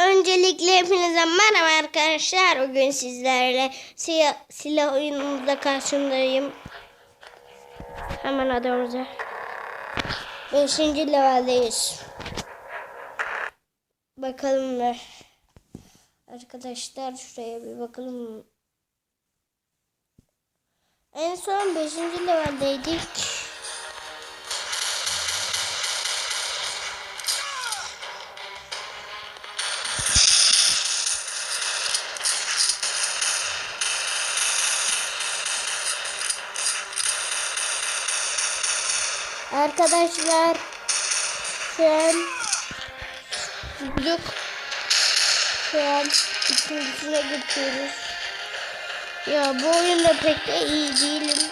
Öncelikle hepinize merhaba arkadaşlar. Bugün sizlerle silah, silah oyunumuzda karşındayım. Hemen adamıza. Beşinci leveldeyiz. Bakalım ne. Arkadaşlar şuraya bir bakalım. En son 5. leveldeydik. Arkadaşlar an bulduk. Şu an ikincisine geçiyoruz. Ya bu oyunda pek de iyi değilim.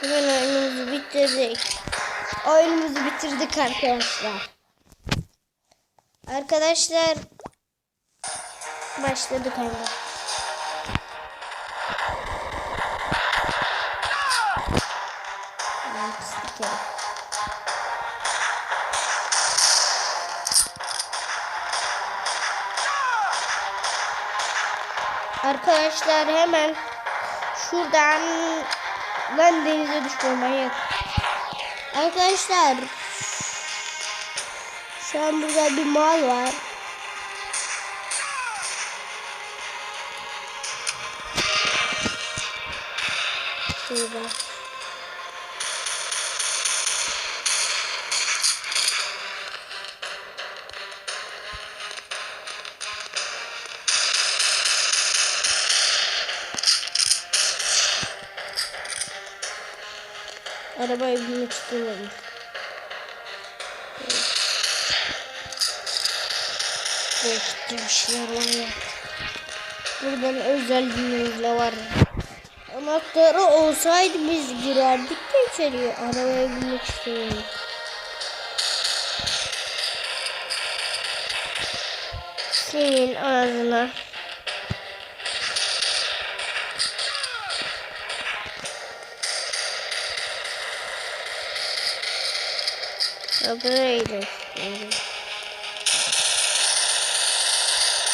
Hemen oyunumuzu bitirdik. Oyunumuzu bitirdik arkadaşlar. Arkadaşlar. Evet, sikerim. Arkadaşlar hemen şuradan ben denize düşmüyorum manyak. Arkadaşlar şu an burada bir mal var. Şurada. Arabaya binmek istemiyorum. Bekle bir şeyler var ya. Buradan özel günümüzle var. Anahtarı olsaydı biz girerdik de içeriye. Arabaya binmek istemiyorum. Senin ağzına. Böyle.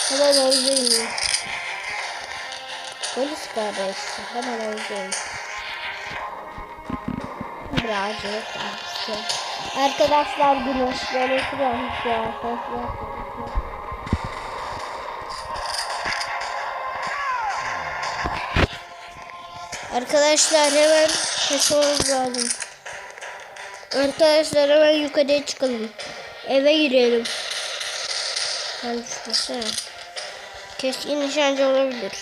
Hemen öldüreyim. Polis kardeş. Hemen öldüreyim. Birazcık daha. Arkadaşlar güneşleri kırmış ya. Arkadaşlar. Arkadaşlar hemen kaçmamız lazım. Arkadaşlar hemen yukarıya çıkalım. Eve girelim. Hadi şurası. Keskin nişancı olabilir.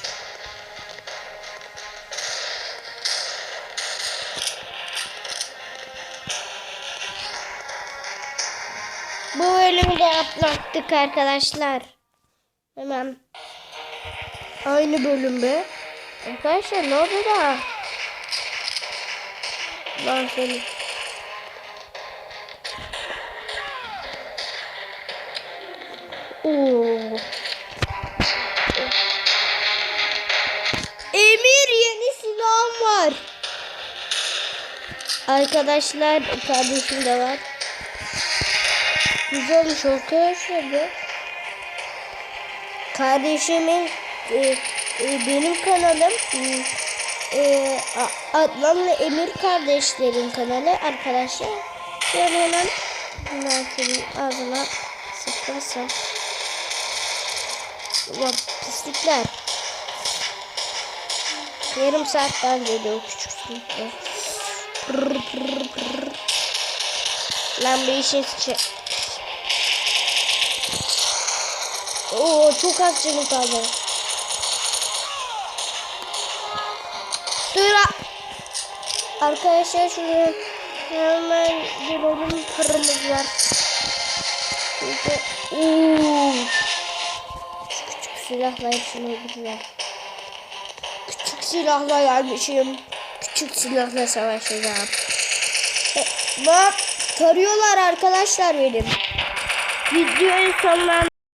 Bu bölümü de atlattık arkadaşlar. Hemen aynı bölümde. Arkadaşlar ne oldu da? Lan seni. Oo. Arkadaşlar kardeşim de var. Güzel olmuş arkadaşlar bu. Kardeşimin e, e, benim kanalım e, e, A- Adnan'la Emir kardeşlerin kanalı arkadaşlar. Şöyle hemen bunların ağzına sıkmasın. Ulan pislikler. Yarım saatten geliyor küçük sınıfta. Lan bir işin sıçı. Oo çok az canım kaldı. Dur. Arkadaşlar şuraya hemen girelim pırrımız var. Şurada. Küçük silahla hepsini öldüreceğim. Küçük silahla gelmişim. Küçük silahla savaşacağım. E, bak tarıyorlar arkadaşlar benim. Videoyu sonlandırıyorum.